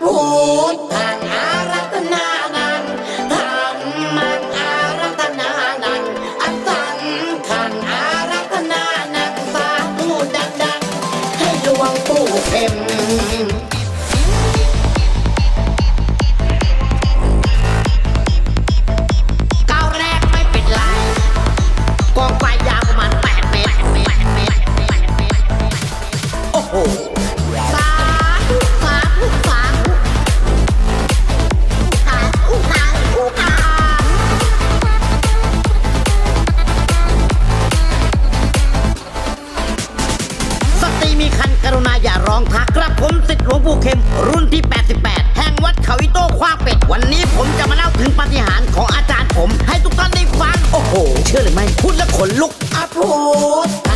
พุทธังอารัตนา ชื่อหรือไม่พูดแล้วขนลุกอัพโหลด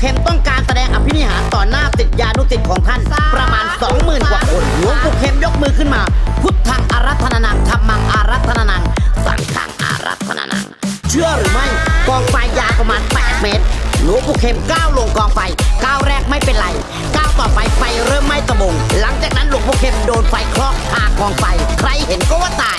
เข็มต้องการแสดงอภินิหารต่อหน้าติดยานุติดของท่าน ประมาณ 20,000 กว่าคนหลวงปู่เข็มยกมือขึ้นมา พุทธังอารัธนานังธรรมังอารัธนานัง สังฆังอารัธนานัง เชื่อหรือไม่กองไฟยาวประมาณ 8 เมตรหลวงปู่เข็มก้าวลงกองไฟก้าวแรกไม่เป็นไรก้าวต่อไปไฟเริ่มไหม้ตะบงหลังจากนั้นหลวงปู่เข็มโดนไฟคลอกคากองไฟ ใครเห็นก็ว่าตาย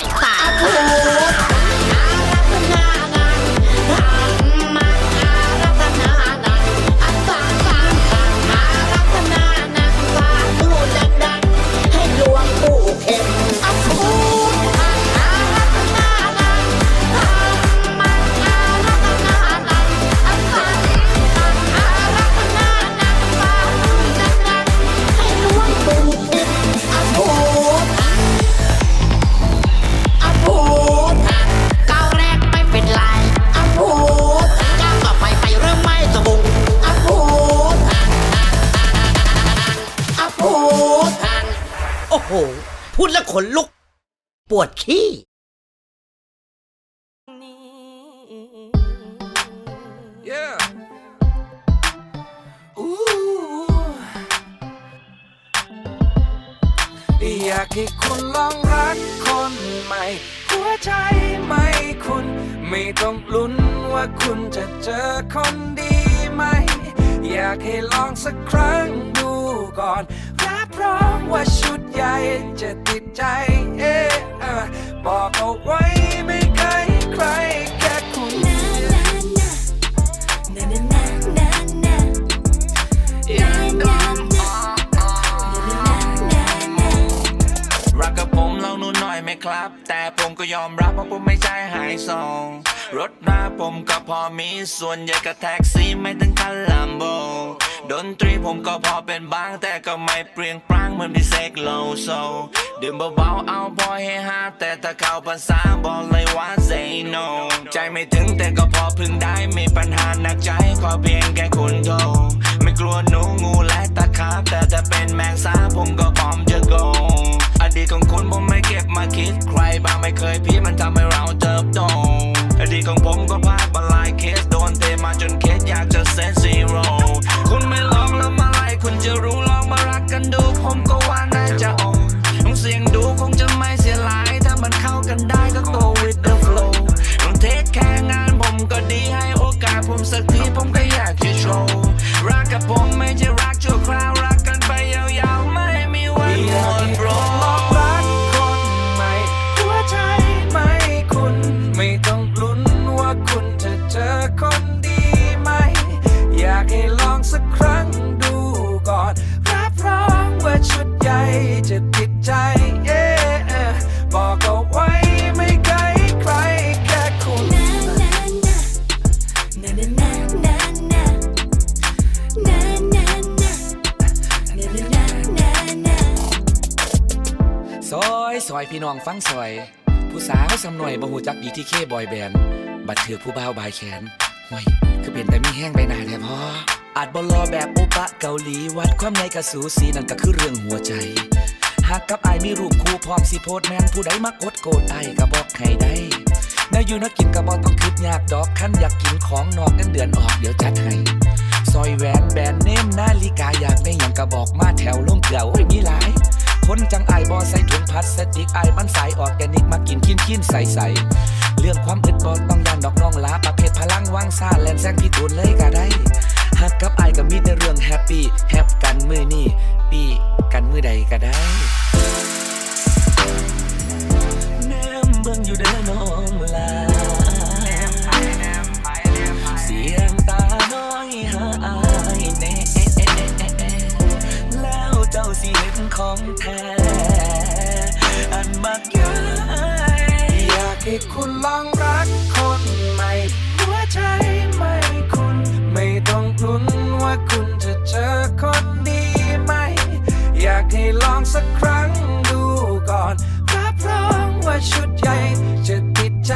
ขนลุก ปวดขี้ Yeah. Ooh. อยากให้คุณลองรักคนใหม่ หัวใจไม่คุณ ไม่ต้องลุ้นว่าคุณจะเจอคนดีไหม อยากให้ลองสักครั้งดูก่อนรับรองว่าชุด ใหญ่จะติดใจเอ๊ะเอบอกเอาไว้ไม่เคยใครแค่คุณรักกับผมลองดูหน่อยไหมครับ แต่ผมก็ยอมรับว่าผมไม่ใช่ไฮโซรถราผมก็พอมีส่วนใหญ่ก็แท็กซี่ไม่ถึงคันลัมโบดนตรีผมก็พอเป็นบ้า ปรียงปร้างเหมือนพี่เซกโลโซดื่มเบาๆเอาพอให้ฮาแต่ถ้าเข้าภาษาบอกเลยว่า say no ใจไม่ถึงแต่ก็พอพึงได้มีปัญหาหนักใจขอเพียงแค่คุณโทรไม่กลัวหนูงูและตะขาบแต่ถ้าเป็นแมงสาผมก็พร้อมจะโกงอดีตของคุณผมไม่เก็บมาคิดใครบ้างไม่เคยพี่มันทำให้เราเติบโตอดีตของผมก็พลาดมาหลายเคสโดนเทมาจนเคสอยากจะเซนซีโร่คุณไม่ลองแล้วมา คุณจะรู้ลองมารักกันดู ผมก็ว่าน่าจะโอนต้องเสี่ยงดูคงจะไม่เสียหลาย ถ้ามันเข้ากันได้ก็ go with the flow ต้องเทคแค่งานผมก็ดีให้โอกาสผมสักทีผมก็อยากจะโชว์ รักกับผมไม่ใช่รักชั่วคราว ฟังซอย ผู้สาวสำหน่อยบ่หูจักดีที่เคบอยแบนด์บัดถือผู้บ่าวบายแขนห่วยคือเป็นแต่มีแห้งไปหนาแท้พออาจบ่รอแบบโอปะเกาหลีวัดความในกระสูสีนั่นก็คือเรื่องหัวใจหากกับไอมีรูปคู่พร้อมสิโพสต์แมนผู้ใดมักอดโกรธอายก็บอกให้ได้แนวอยู่นักกินก็บ่ต้องคิดยากดอกคันอยากกินของนอกกันเดือนออกเดี๋ยวจัดให้ซอยแหวนแบรนด์เนมนาฬิกาอยากได้หยังก็บอกมาแถวลงเกลือโอ้ยมีหลาย คนจังไอบอใส่ถุงพลาสติกไอมันสายออร์แกนิกมากินกินกินใสใสเรื่องความอึดบอต้องยานดอกน้องลาประเภทพลังว่างซาแลนแซงพี่ตูนเลยก็ได้หักกับไอก็มีแต่เรื่องแฮปปี้แฮปกันมือนี่ปีกันมือใดก็ได้แนมเบิ่งอยู่เด้อน้องลา ของแท้อันมักย้ายอยากให้คุณลองรักคนใหม่ หัวใจไม่คุณ ไม่ต้องลุ้นว่าคุณจะเจอคนดีไหม อยากให้ลองสักครั้งดูก่อนรับรองว่าชุดใหญ่จะติดใจ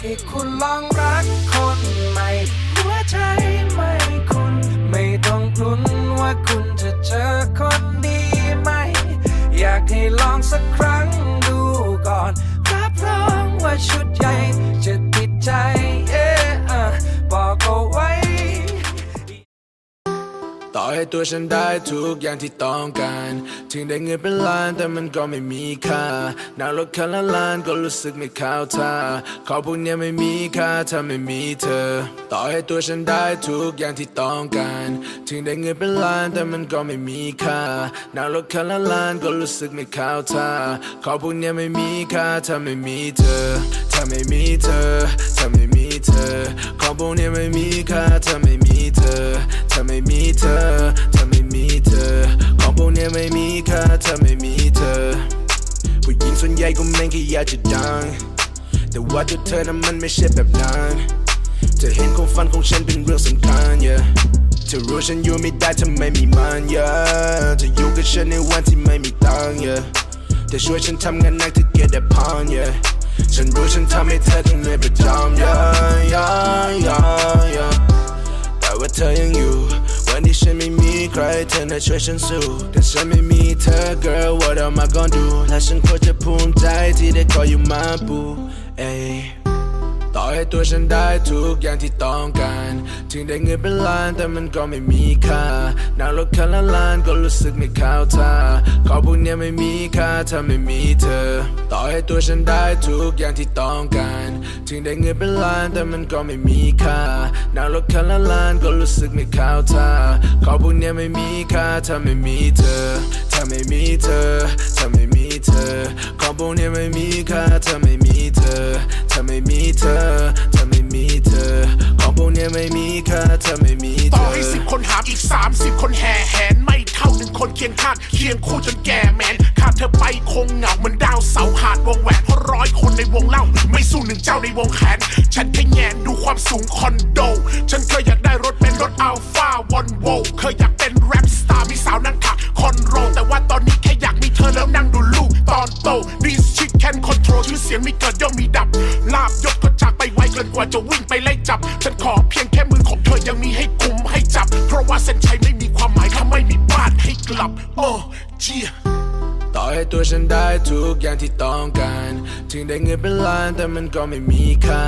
อยากให้คุณลองรักคนใหม่ หัวใจไม่คุณ ไม่ต้องลุ้นว่าคุณจะเจอคนดีไหม อยากให้ลองสักครั้งดูก่อนรับรองว่าชุด ให้ตัวฉันได้ทุกอย่างที่ต้องการ ถึงได้เงินเป็นล้านแต่มันก็ไม่มีค่านั่งรถคันละล้านก็รู้สึกไม่เข้าท่าขอพวกเนี้ยไม่มีค่าถ้าไม่มีเธอ ต่อให้ตัวฉันได้ทุกอย่างที่ต้องการ ถึงได้เงินเป็นล้านแต่มันก็ไม่มีค่านั่งรถคันละล้านก็รู้สึกไม่เข้าท่าขอพวกเนี้ยไม่มีค่าถ้าไม่มีเธอ ถ้าไม่มีเธอ ถ้าไม่มีเธอ ขอพวกเนี้ยไม่มีค่าถ้าไม่ ไม่มีเธอ ถ้าไม่มีเธอ ของพวกเนี้ยไม่มีค่าถ้าไม่มีเธอ ผู้หญิงส่วนใหญ่ก็แม่งแค่อยากจะดัง แต่ว่าตัวเธอนั้นมันไม่ใช่แบบนั้นเธอเห็นความฝันของฉันเป็นเรื่องสำคัญ yeah เธอรู้ฉันอยู่ไม่ได้ถ้าไม่มีมัน yeah เธออยู่กับฉันในวันที่ไม่มีตังค์ yeah เธอช่วยฉันทำงานหนัก to get that pound yeah ฉันรู้ฉันทำให้เธอต้องเหนื่อยประจำ yeah yeah yeah yeah แต่ว่าเธอยังอยู่ นที่ฉันไม่มีใครเธอน่ะช่วยฉันสู้แต่ฉันไม่มีเธอ girl what am I gonna do และฉันควรจะภูมิใจที่ได้ call you my boo เอ้ ต่อให้ตัวฉันได้ทุกอย่างที่ต้องการ ถึงได้เงินเป็นล้านแต่มันก็ไม่มีค่านั่งรถคันละล้านก็รู้สึกไม่เข้าท่าของพวกเนี้ยไม่มีค่าถ้าไม่มีเธอ ต่อให้ตัวฉันได้ทุกอย่างที่ต้องการ ถึงได้เงินเป็นล้านแต่มันก็ไม่มีค่านั่งรถคันละล้านก็รู้สึกไม่เข้าท่าของพวกเนี้ยไม่มีค่าถ้าไม่มีเธอ ถ้าไม่มีเธอ ถ้าไม่มีเธอ ของพวกเนี้ยไม่มีค่าถ้าไม่มีเธอ ไม่มีเธอถ้าไม่มีเธอ ของพวกเนี้ยไม่มีค่าถ้าไม่มีเธต่ออ ให้สิบคนหามอีกสามสิบคนแห่แหน ไม่เท่าหนึ่งคนเคียงข้างเคียงคู่จนแก่แมนขาดเธอไปคงเหงาเหมือนดาวเสาขาดวงแหวนเพราะร้อยคนในวงเล่า ไม่สู้หนึ่งเจ้าในวงแขน ฉันแค่แงนดูความสูงคอนโด ฉันเคยอยากได้รถเป็นรถอัลฟาวอนโวเคยอยากเป็นแรปสตาร์มีสาวนั่งขักคอนโรลแต่ว่าตอนนี้แค่อยากมีเธอแล้วนั่งดู ชื่อเสียงมีเกิดย่อมมีดับ ลาบยศก็จากไปไวเกินกว่าจะวิ่งไปไล่จับ ฉันขอเพียงแค่มือของเธอยังมีให้กุมให้จับ เพราะว่าเส้นชัยไม่มีความหมายถ้าไม่มีบ้านให้กลับโอ้เจีย ต่อให้ตัวฉันได้ทุกอย่างที่ต้องการ ถึงได้เงินเป็นล้านแต่มันก็ไม่มีค่า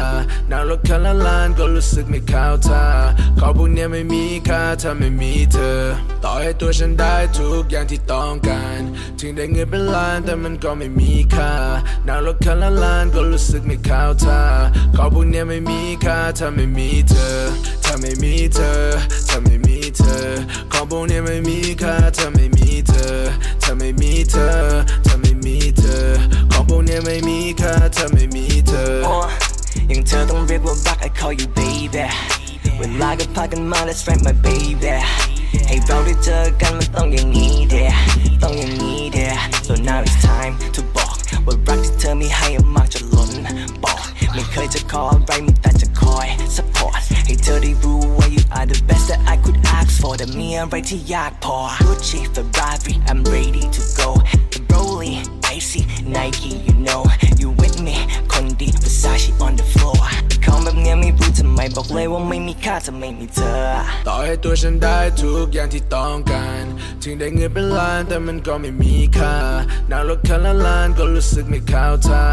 นั่งรถคันละล้านก็รู้สึกไม่เข้าท่าขอพวกเนี้ยไม่มีค่าถ้าไม่มีเธอ ต่อให้ตัวฉันได้ทุกอย่างที่ต้องการ ถึงได้เงินเป็นล้านแต่มันก็ไม่มีค่านั่งรถคันละล้านก็รู้สึกไม่เข้าท่าขอพวกเนี้ยไม่มีค่าถ้าไม่มีเธอ ถ้าไม่มีเธอ ถ้าไม่มี เธอ ของพวกนี้ไม่มีค่าถ้าไม่มีเธอ ถ้าไม่มีเธอ ถ้าไม่มีเธอ ของพวกนี้ไม่มีค่าถ้าไม่มีเธออ้ยังเธอต้องเรียกว่ารัก I call you baby เวลาก็พากันมา let's friend my baby ให้เราได้เจอกันมันต้องอย่างนี้เดียต้องอย่างนี้เดีย so now it's time to บอกว่ารักที่เธอมีให้มากจนล้นบอก ไม่เคยจะขออะไรมีแต่จะคอย support ให้เธอได้รู้ว่า you are the best that I could ask for แต่มีอะไรที่ยากพอ Gucci Ferrari I'm ready to go Rolly Icy Nike you know you with me คนดี Versace on the floor เนี่ยไม่รู้ทำไมบอกเลยว่าไม่มีค่าถ้าไม่มีเธอ ต่อให้ตัวฉันได้ทุกอย่างที่ต้องการ ถึงได้เงินเป็นล้านแต่มันก็ไม่มีค่านั่งรถคันละล้านก็รู้สึกไม่เข้าท่า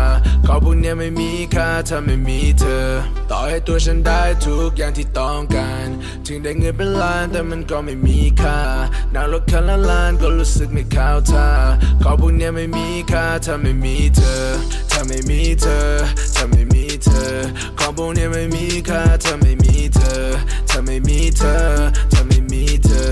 ขอพวกเนี้ยไม่มีค่าถ้าไม่มีเธอ ต่อให้ตัวฉันได้ทุกอย่างที่ต้องการ ถึงได้เงินเป็นล้านแต่มันก็ไม่มีค่านั่งรถคันละล้านก็รู้สึกไม่เข้าท่าขอพวกเนี้ยไม่มีค่าถ้าไม่มีเธอ ถ้าไม่มีเธอ ถ้าไม่มี เธอ ของพวกเนี้ยไม่มีค่าถ้าไม่มีเธอ ถ้าไม่มีเธอ ถ้าไม่มีเธอ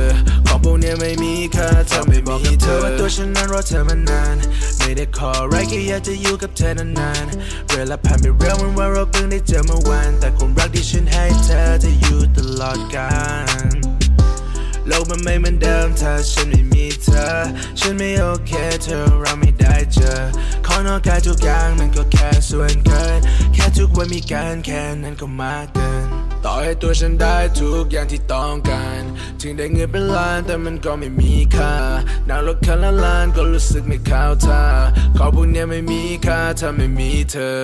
ของพวกเนี้ยไม่มีค่าถ้าไม่มีเธอว่าตัวฉันนั้นรอเธอมานาน ไม่ได้ขออะไรแค่อยากจะอยู่กับเธอนานๆ เวลาผ่านไปเร็วเหมันว่าเราเพิ่งได้เจอเมื่อวาน แต่ความรักที่ฉันให้เธอจะอยู่ตลอดกาลโลกมันไม่เหมือนเดิมถ้าฉันไม่ เธอ ฉันไม่โอเคเธอเราไม่ได้เจอ ขอนอกกายทุกอย่างมันก็แค่ส่วนเกิน แค่ทุกวันมีการแค่นั้นก็มากเกิน ต่อให้ตัวฉันได้ทุกอย่างที่ต้องการ ถึงได้เงินเป็นล้านแต่มันก็ไม่มีค่านั่งรถคันละล้านก็รู้สึกไม่เข้าท่าของพวกเนี้ยไม่มีค่าถ้าไม่มีเธอ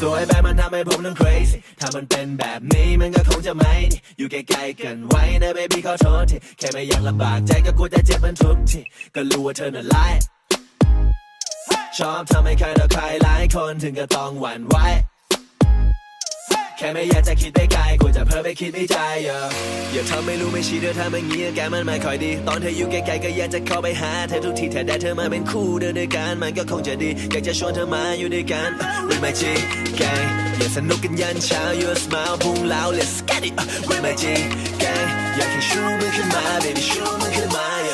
สวยแบบมันทำให้ผมต้อง crazy ถ้ามันเป็นแบบนี้มันก็คงจะไม่ อยู่ใกล้ๆกันไว้นะ baby ขอโทษทีแค่ไม่อยากลำบากใจก็กลัวจะเจ็บมันทุกทีก็รู้ว่าเธอน่ะร้ายชอบทำให้ใครต่อใครหลายคนถึงก็ต้องหวั่นไหว แค่ไม่อยากจะคิดไปไกลกลัวจะเพ้อไปคิดในใจเยอะอย่าทำไม่รู้ไม่ชี้เธอทำอย่างนี้แกมันไม่ค่อยดี ตอนเธออยู่ไกลๆก็อยากจะเข้าไปหาเธอทุกทีถ้าได้เธอมาเป็นคู่เดินด้วยกันมันก็คงจะดี อยากจะชวนเธอมาอยู่ด้วยกัน with my G gang อย่าสนุกกันยันเช้า you smile พุ่งแล้ว let's get it with my G gang อยากให้ชูมือขึ้นมา baby ชูมือขึ้นมา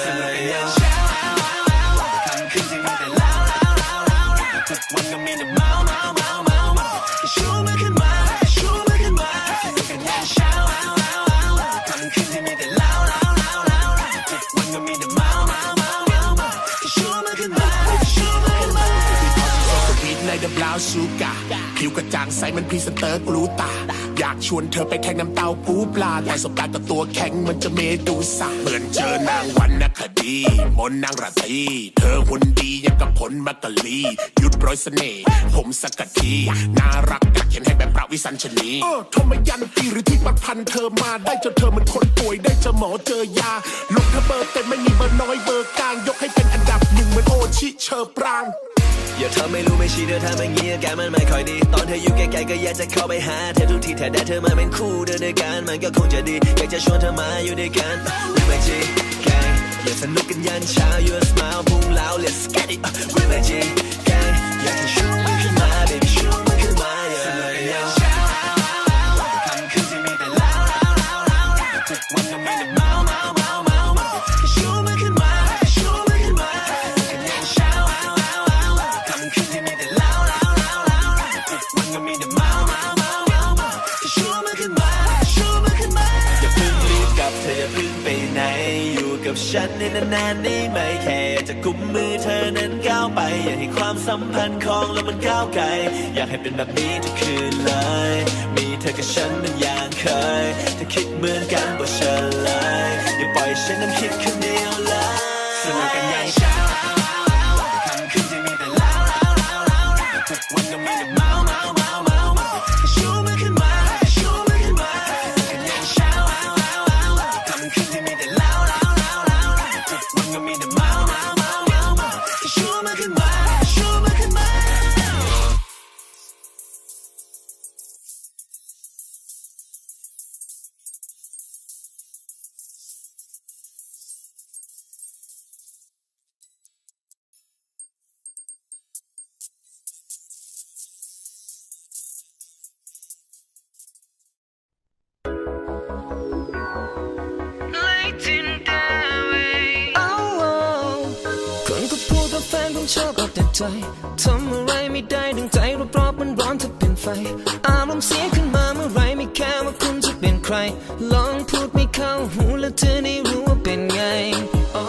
ชูกาผิวกระจ่างใสมันพรีเซนเตอร์กลูตา อยากชวนเธอไปแทงน้ำเต้าปูปลา แต่สบตากับตัวแข็งมันจะเมดูสาเหมือนเจอนางวันนคดี มนนางราตรีเธอหุ่นดียังกับผลมักกะลี หยุดโปรยเสน่ห์ผมสกัดทีน่ารักอยากเห็นให้แบบประวิสัญชนีเออทมยันตีหรือที่ประพันธ์เธอมาได้จนเธอเหมันคนป่วยได้เจอหมอเจอยาลงเธอเบอร์เต็มไม่มีเบอร์น้อยเบอร์กลางยกให้เป็นอันดับหนึ่งเหมือนโอชิเชอร์ปราง อย่าเธอไม่รู้ไม่ชี้เธอทำอย่างนี้แกมันไม่ค่อยดี ตอนเธออยู่ไกลๆก็อยากจะเข้าไปหาเธอทุกทีถ้าได้เธอมาเป็นคู่เดินด้วยกันมันก็คงจะดีอยากจะชวนเธอมาอยู่ด้วยกัน with my G gang อย่าสนุกกันยันเช้า you smile พุ่งแล้ว let's get it with my G gang อยากจะชูมือขึ้นมา baby ชูมือขึ้นมา yeah ฉันในนานๆได้ไหมแค่จะกุมมือเธอนั้นก้าวไป อยากให้ความสัมพันธ์ของเรามันก้าวไกล อยากให้เป็นแบบนี้ทุกคืนเลย มีเธอกับฉันมันอย่างเคยเธอคิดเหมือนกันบอกฉันเลย อย่าปล่อยฉันนั้นคิดคนเดียวเลยสนุกกันอย่างเช้าคำคืนที่มีแต่เล่าเล่าเล่าเล่าทุกวันก็มีแต่เมาเมา ใจทำอะไรไม่ได้ดังใจรอบๆมันร้อนเธอเป็นไฟ อารมณ์เสียขึ้นมาเมื่อไรไม่แค่ว่าคุณจะเป็นใคร ลองพูดไม่เข้าหูแล้วเธอได้รู้ว่าเป็นไงโอ้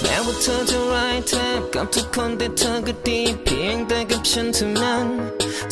แม้ว่าเธอจะร้ายแทบกับทุกคนแต่เธอก็ดีเพียงแต่กับฉันเท่านั้น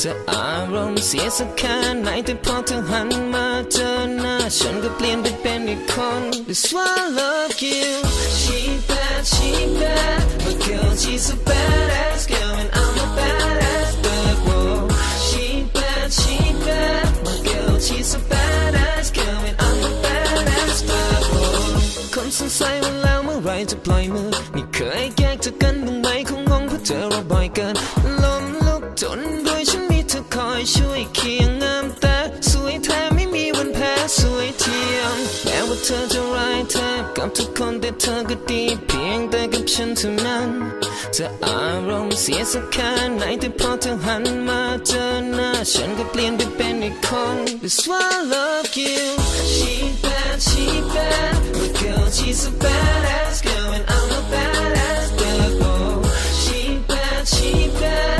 จะอารมณ์เสียสักแค่ไหนแต่พอเธอหันมาเจอหน้าฉันก็เปลี่ยนไปเป็นอีกคน That's why I love you She bad she bad but girl she's a badass girl and I'm a badass but whoa She bad she bad but girl she's a badass girl and I'm a badass but whoa คนสงสัยว่าแล้วเมื่อไหรจะปล่อยมือไม่เคยแยกจากกันบ้างไหมคงงงเพราะเจอเราบ่อยเกินลมลุกจนด้วยฉันมีเธอคอยช่วยเคียงงามแต่ เธอจะร้ายแทบกับทุกคนแต่เธอก็ดีเพียงแต่กับฉันเท่านั้นจะอารมณ์เสียสักแค่ไหนแต่พอเธอหันมาเจอหน้าฉันก็เปลี่ยนไปเป็นอีกคน That's why I love you She bad she bad but girl she's a badass girl and I'm a badass but whoa She bad she bad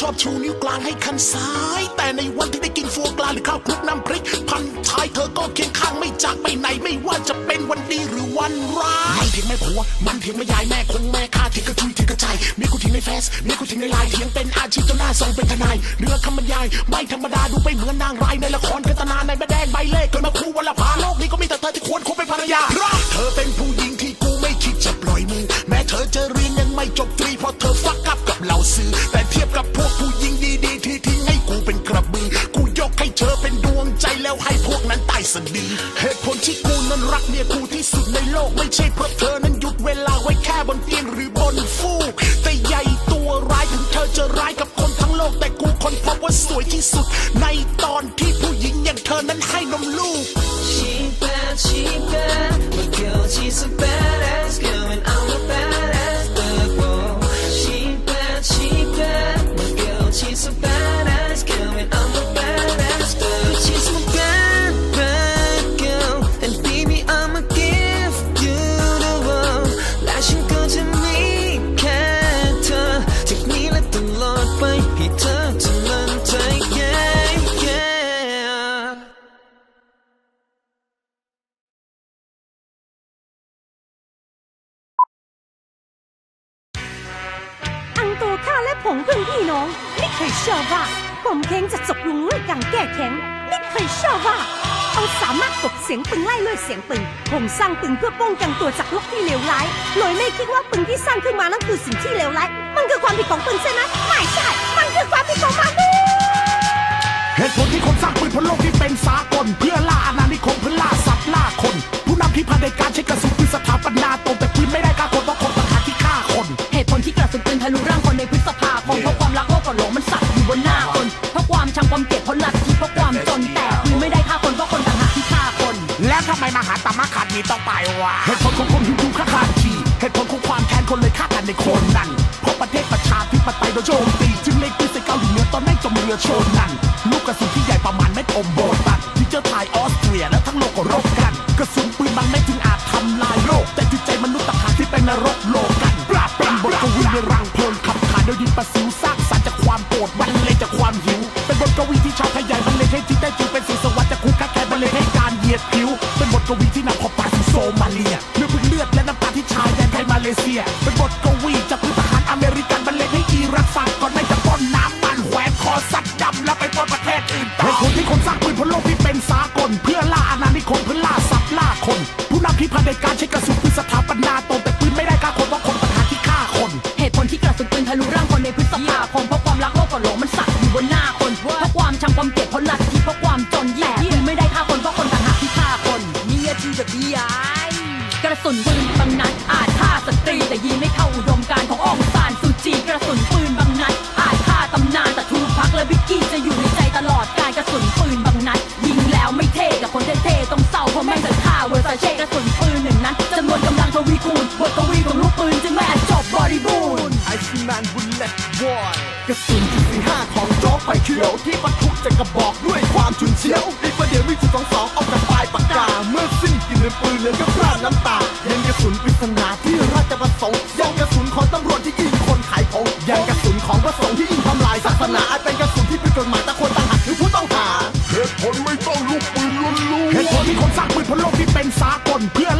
ชอบชูนิ้วกลางให้คันซ้าย แต่ในวันที่ได้กินฟัวกลาหรือข้าวคลุกน้ำพริก พันท้ายเธอก็เคียงข้างไม่จากไปไหนไม่ว่าจะเป็นวันดีหรือวันร้ายมันเถียงไม่ผัวมันเถียงไม่ยายแม่คงแม่ข้าเถียงกระจุยเถียงกระจายมีกูเถียงในเฟซมีกูเถียงในไลน์เถียงเป็นอาชีพเจ้าหน้าส่งเป็นทนายเรือคำบรรยายไม่ธรรมดาดูไปเหมือนนางร้ายในละครกันตนาในแม่แดงใบเล่เกิดมาคู่วันละพาโลกนี้ก็มีแต่เธอที่ควรคบเป็นภรรยาเพราะเธอเป็นผู้หญิงที่กูไม่คิดจะปล่อยมือแม้เธอจะเรียนยังไม่จบตรีเพราะเธอฟักกับกับเหล่าซื้อ กูนั้นรักเมียกูที่สุดในโลกไม่ใช่เพราะเธอนั้นหยุดเวลาไว้แค่บนเตียงหรือบนฟูกแต่ใหญ่ตัวร้ายถึงเธอจะร้ายกับคนทั้งโลกแต่กูคนพบว่าสวยที่สุด ในตอนที่ผู้หญิงอย่างเธอนั้นให้นม เขาสามารถกบเสียงปืนไล่เลื่อยเสียงปืนผมสร้างปืนเพื่อป้องกันตัวจากโลกที่เลวร้ายเลยไม่คิดว่าปืนที่สร้างขึ้นมานั้นคือสิ่งที่เลวร้าย มันคือความผิดของปืนใช่ไหมไม่ใช่ มันคือความผิดของมนุษย์เหตุผลที่คนสร้างปืนพลโลกที่เป็นสากลเพื่อล่าอาณานิคมเพื่อล่าสัตว์ล่าคน ผู้นำที่พาในการใช้กระสุนปืนสถาปนาตรงแต่ปืนไม่ได้ฆ่าคนเพราะคนต่างหากที่ฆ่าคน เหตุผลที่กระสุนปืนทะลุร่างคนในพฤษภาคมเพราะความรักโลกกดหลงมันสักอยู่บนหน้า แล้วทำไมมาตมะขันนี้ต้องไปวะเหตุผลของคนฮินดูฆ่ากันทีเหตุผลของความแค้นคนเลยฆ่ากันในคนนั้นเพราะประเทศประชาธิปไตยโดนโจมตีจึงเลยปืนใส่เกาหลีเหนือตอนแม่งจมเรือโชนนั่นลูกกระสุนที่ใหญ่ประมาณเม็ดอมโบตันที่เจอไทยออสเตรียและทั้งโลกก็รบกันกระสุนปืนบางเม็ดถึงอาจทำลายโลก แต่จิตใจมนุษย์ต่างหากที่เป็นนรกโลกันปราบปรามบทกวีในรังเพลิงขับขานโดยดินประสิวสร้างสรรค์จากความโกรธบรรเลงจากความหิว เป็นบทกวีที่ชาวไทยใหญ่บรรเลงให้จิตได้จิวเป็นสีสว ยียดผิวเป็นบทกวีที่นำความปราถึงโซมาเลียเลือดพึ่งเลือดและน้ำตาที่ชายแดนไทยมาเลเซีย เป็นบทกวีจากพื้นทหารอเมริกันบรรเลงให้อิรักฟังก่อนในจะป้อนน้ำมันแหวนคอสัตว์ดำแล้วไปป้อนประเทศอื่นต่อเหตุผลที่คนสร้างปืนพลโลกที่เป็นสากล เพื่อล่าอาณานิคมเพื่อล่าสัตว์ล่าคน ผู้นำที่พาในการะอยู่ในใจตลอดการกระสุนปืนบางนัดยิงแล้วไม่เท่กับคนเท่ๆต้องเศร้าเพราะแม่งจะฆ่าเวอร์ซาเช่กระสุนปืนหนึ่งนัดจำนวนกำลังทวีคูณบทกวีของลูกปืนจึงไม่อาจจบบริบูรณ์ไอซีแมนบุลเล็ตบอยกระสุนที่สี่ห้าของจ๊กไปเขียวที่บรรทุกจะกระบอกด้วยความฉุนเฉียวอีกประเดี๋ยวมีจุดสองสองออกจากปลายปากกาเมื่อสิ้นกิลิ่นปืนเลยก็พลาดน้ำตาเย็นกระสุนปริศนาที่รัก สากลเพื่อ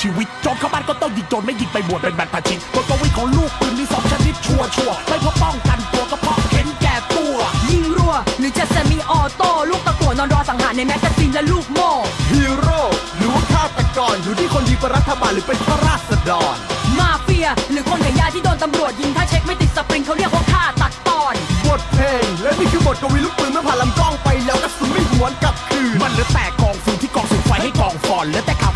ชีวิตโจรเข้าบ้านก็ต้องยิงโจรไม่ยิงไปบวชเป็นบรรพชิตกฎวิของลูกปืนมีสองชนิดชัวร์ชัวร์ไม่เพราะป้องกันตัวก็เพราะเห็นแก่ตัว ยิงรัว หรือจะเซมิออโต้ลูกตะกั่วนอนรอสังหารในแมกกาซีนและลูกโม่ฮีโร่หรือว่าฆาตกรอยู่ที่คนดีเป็นรัฐบาลหรือเป็นข้าราษฎรมาเฟีย หรือคนขายยาที่โดนตำรวจยิงถ้าเช็คไม่ติดสปริงเขาเรียกว่าฆ่าตัดตอนบทเพลงและนี่คือบทกวีลูกปืนเมื่อผ่านลำกล้องไปแล้วกระสุนไม่หวนกลับคืนมันเหลือแต่กองฟืนที่กองสุนไฟให้กองฟอนเหลือแต่ข่าว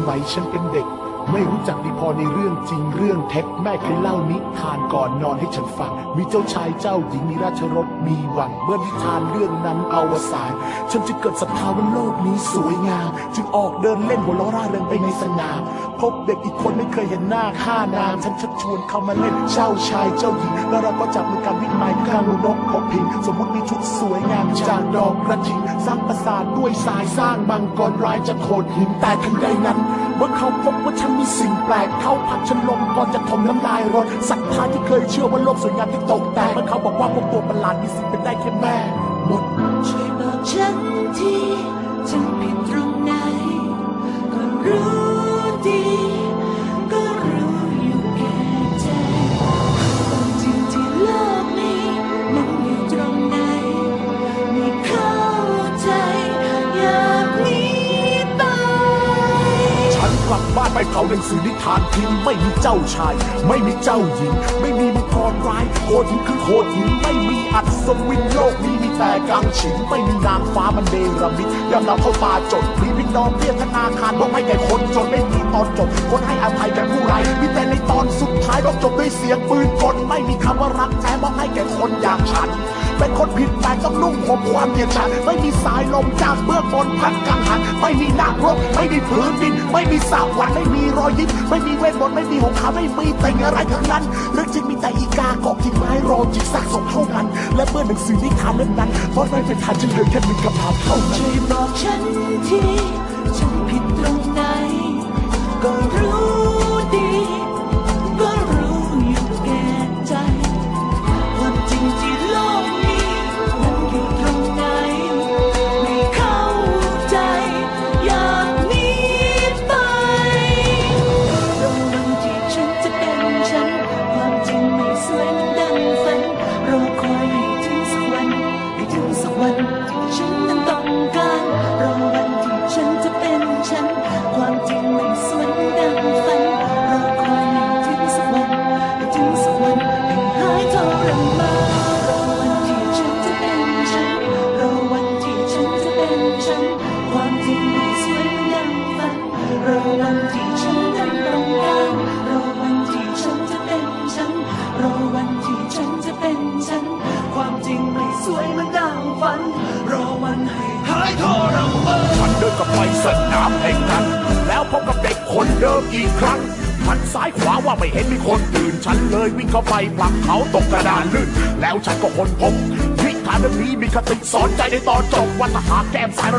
สมัยฉันเป็นเด็ก ไม่รู้จักดีพอในเรื่องจริงเรื่องเท็จแม่เคยเล่านิทานก่อนนอนให้ฉันฟัง มีเจ้าชายเจ้าหญิงมีราชรถมีวัง เมื่อนิทานเรื่องนั้นอวสานฉันจึงเกิดศรัทธาว่าโลกนี้สวยงาม จึงออกเดินเล่นหัวล้อร่าเริงไปในสนาม พบเด็กอีกคนไม่เคยเห็นหน้าค่านามฉันชักชวนเข้ามาเล่นเจ้าชายเจ้าหญิง แล้วเราก็จับมือกันวิ่งไม้ข้างนกพบพิง สมมติมีชุดสวยงามจากดอกกระถินสร้างปราสาทด้วยทรายสร้างมังกรร้ายจากโขดหินแต่ทันใดนั้นเมื่อเขาพบว่าฉันมีสิ่งแปลกเขาผลักฉันลงก่อนจะถมน้ำลายรถศรัทธาที่เคยเชื่อว่าโลกสวยงามที่ตกแต่เมื่อเขาบอกว่าพวกตัวประหลาดมีสิ่งเป็นได้แค่แม่หมดช่วยบอกฉันทีฉันผิดตรงไหนก็รู้ ไปเผาหนังสือนิทานทิ้งไม่มีเจ้าชาย ไม่มีเจ้าหญิง ไม่มีมังกรร้ายโคตรหินคือโคตรหินไม่มีอัศวินโลกนี้มีแต่กังฉินไม่มีนางฟ้ามันเดรมิตยามเราเข้าตาจดมีพี่น้อมเรียกธนาคารบอกให้แก่คนจนไม่มีตอนจบคนให้อภัยก มีแต่ในตอนสุดท้ายต้องจบด้วยเสียงปืนกลไม่มีคำว่ารักแท้มอบให้แก่คนอย่างฉัน เป็นคนผิดแต่ต้องนุ่งห่มความเดียดฉัน ไม่มีสายลมจากเบื้องบนพัดกังหัน ไม่มีหนักรบไม่มีพื้นดิน ไม่มีสวรรค์ไม่มีรอยยิ้มไม่มีเวทมนต์ไม่มีหงคาไม่มีแต่งอะไรทั้งนั้นเรื่องจริงมีแต่อีกาเกาะกิ่งไม้รอจิกซากศพเท่านั้น และเมื่อหนังสือนิทานเล่มนั้นเพราะไม่เป็นทานจึงเหลือแค่หนึ่งกระพาเท่านั้นช่วยบอกฉันทีฉันผิดตรง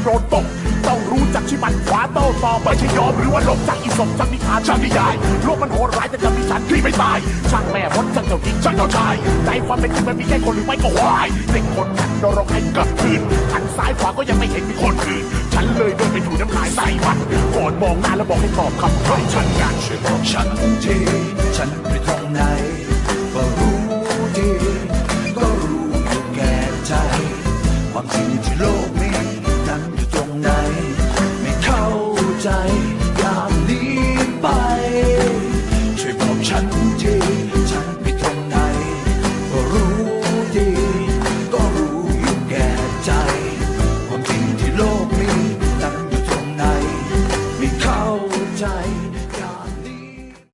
โดนตกต้องรู้จักชิมันขวาโต้ตอบไม่ใช่ยอมหรือว่าหลบจากอีสมจากนิทานจากนิยายโลกมันโหดร้ายแต่จะมีฉันที่ไม่ตายช่างแม่มดช่างเจ้าหญิงช่างเจ้าชายในความเป็นจริงมันมีแค่คนหรือไม่ก็วายเด็กคนนั้นโดนเราให้กลับคืนหันซ้ายขวาก็ยังไม่เห็นมีคนอื่นฉันเลยเดินไปถูน้ำลายใส่มันก่อนมองหน้าแล้วบอกให้ตอบคำถามฉันกันช่วยบอกฉันทีฉันไปตรงไหน ใ